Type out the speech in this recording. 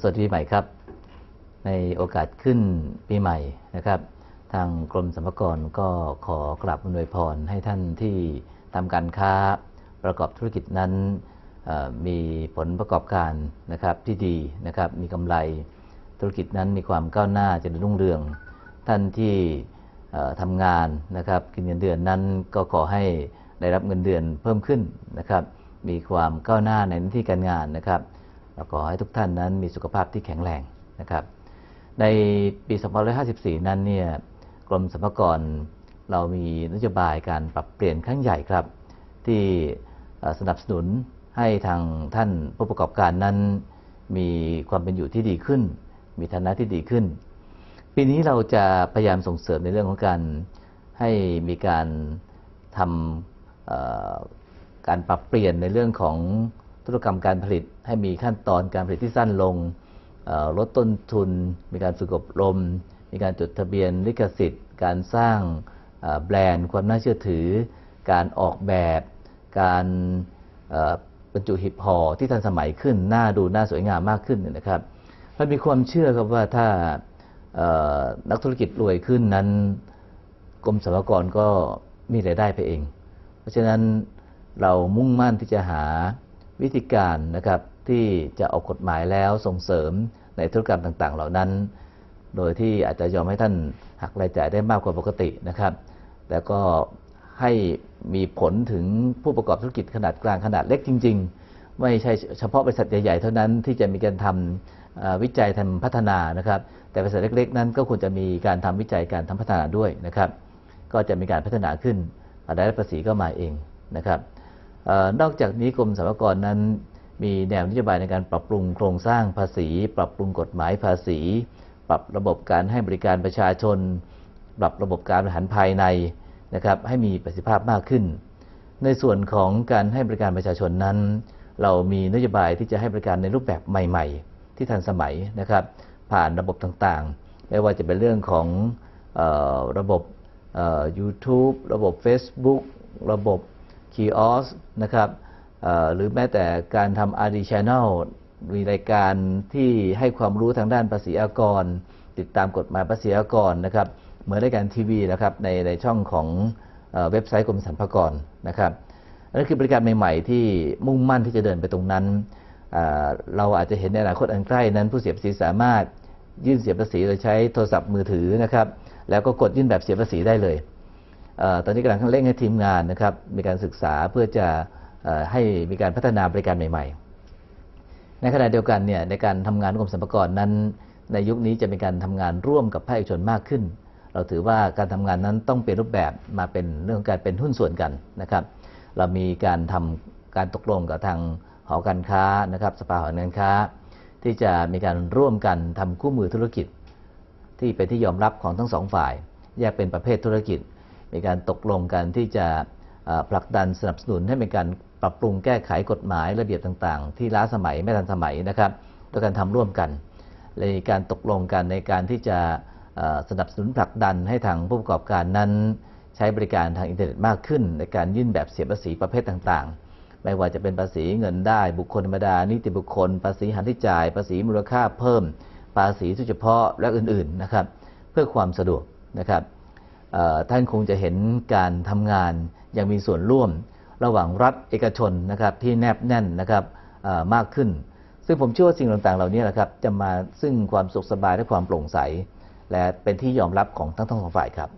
สวัสดีปีใหม่ครับ ในโอกาสขึ้นปีใหม่นะครับ ทางกรมสรรพากรก็ขอกราบอำนวยพรให้ท่านที่ทำการค้าประกอบธุรกิจนั้นมีผลประกอบการนะครับที่ดีนะครับ มีกำไรธุรกิจนั้นมีความก้าวหน้าจริญรุ่งเรือง ท่านที่ทำงานนะครับ กินเงินเดือนนั้นก็ขอให้ได้รับเงินเดือนเพิ่มขึ้นนะครับ มีความก้าวหน้าในหน้าที่การงานนะครับ แล้วก็ให้ทุกท่านนั้นมีสุขภาพที่แข็งแรงนะครับ ในปี2554 นั้นเนี่ยกรมสรรพากรเรามีนโยบายการปรับเปลี่ยนครั้งใหญ่ครับ ที่สนับสนุนให้ทางท่านผู้ประกอบการนั้น มีความเป็นอยู่ที่ดีขึ้น มีฐานะที่ดีขึ้น ปีนี้เราจะพยายามส่งเสริมในเรื่องของการให้มีการทำการปรับเปลี่ยนในเรื่องของ ธุรกรรมการผลิตให้มีขั้นตอนการผลิตที่สั้นลงลดต้นทุน มีการฝึกอบรม มีการจดทะเบียนลิขสิทธิ์ การสร้างแบรนด์ความน่าเชื่อถือ การออกแบบ การบรรจุหีบห่อที่ทันสมัยขึ้นน่าดูน่าสวยงามมากขึ้นนะครับมันมีความเชื่อครับว่าถ้านักธุรกิจรวยขึ้นนั้นกรมสรรพากรก็มีรายได้ไปเอง เพราะฉะนั้นเรามุ่งมั่นที่จะหา วิธีการนะครับที่จะออกกฎหมายแล้วส่งเสริมในธุรกรรมต่างๆ เหล่านั้น โดยที่อาจจะยอมให้ท่านหักรายจ่ายได้มากกว่าปกตินะครับแล้วก็ให้มีผลถึงผู้ประกอบธุรกิจขนาดกลางขนาดเล็กจริง ๆ ไม่ใช่เฉพาะบริษัทใหญ่ๆ เท่านั้นที่จะมีการทำเอ่อวิจัยทำพัฒนานะครับ แต่บริษัทเล็ก ๆ นั้นก็ควรจะมีการทำวิจัยการทำพัฒนาด้วยนะครับ ก็จะมีการพัฒนาขึ้นรายได้ภาษีก็มาเองนะครับ นอกจากนี้กรมสรรพากรนั้น มีแนวนโยบายในการปรับปรุงโครงสร้างภาษี ปรับปรุงกฎหมายภาษี ปรับระบบการให้บริการประชาชน ปรับระบบการบริหารภายในนะครับให้มีประสิทธิภาพมากขึ้น ในส่วนของการให้บริการประชาชนนั้น เรามีนโยบายที่จะให้บริการในรูปแบบใหม่ ๆ ที่ทันสมัยนะครับผ่านระบบต่างๆ ไม่ว่าจะเป็นเรื่องของออระบบ YouTube ระบบ Facebook ระบบ Kiosk นะครับหรือแม้แต่การทำ RD Channel มีรายการที่ให้ความรู้ทางด้านภาษีอากร ติดตามกฎหมายภาษีอากรนะครับเหมือนรายการทีวีนะครับในในช่องของเอเว็บไซต์กรมสรรพากรนะครับนั่นคือบริการใหม่ๆ ที่มุ่งมั่นที่จะเดินไปตรงนั้น เราอาจจะเห็นในอนาคตอันใกล้นั้น ผู้เสียภาษีสามารถยื่นเสียภาษีโดยใช้โทรศัพท์มือถือนะครับแล้วก็กดยื่นแบบเสียภาษีได้เลย ตอนนี้กำลังเร่งให้ทีมงานนะครับมีการศึกษาเพื่อจะอให้มีการพัฒนาบริการใหม่ ๆ ในขณะเดียวกันเนี่ยในการทำงานของกรมสรรพากรนั้น ในยุคนี้จะมีการทำงานร่วมกับภาคเอกชนมากขึ้น เราถือว่าการทำงานนั้นต้องเปลี่ยนรูปแบบมาเป็นเรื่องของการเป็นหุ้นส่วนกันนะครับ เรามีการทำการตกลงกับทางหอการค้านะครับสภาหอการค้า ที่จะมีการร่วมกันทำคู่มือธุรกิจ ที่เป็นที่ยอมรับของทั้งสองฝ่าย แยกเป็นประเภทธุรกิจ มีการตกลงกันที่จะผลักดันสนับสนุนให้มีการปรับปรุงแก้ไขกฎหมายระเบียบต่างๆ ที่ล้าสมัยไม่ทันสมัยนะครับโดยการทำร่วมกันในการตกลงกันในการที่จะสนับสนุนผลักดันให้ทางผู้ประกอบการนั้น ใช้บริการทางอินเทอร์เน็ตมากขึ้น ในการยื่นแบบเสียภาษีประเภทต่างๆ ไม่ว่าจะเป็นภาษีเงินได้ บุคคลธรรมดา นิติบุคคล ภาษีหันที่จ่าย ภาษีมูลค่าเพิ่ม ภาษีทุเฉพาะและอื่นๆนะครับ เพื่อความสะดวกนะครับ ท่านคงจะเห็นการทำงานอย่างมีส่วนร่วมระหว่างรัฐเอกชนนะครับที่แนบแน่นนะครับมากขึ้น ซึ่งผมเชื่อว่าสิ่งต่างๆ เหล่านี้นะครับจะมาซึ่งความสุขสบายและความโปร่งใส และเป็นที่ยอมรับของทั้งทั้งสองฝ่ายครับ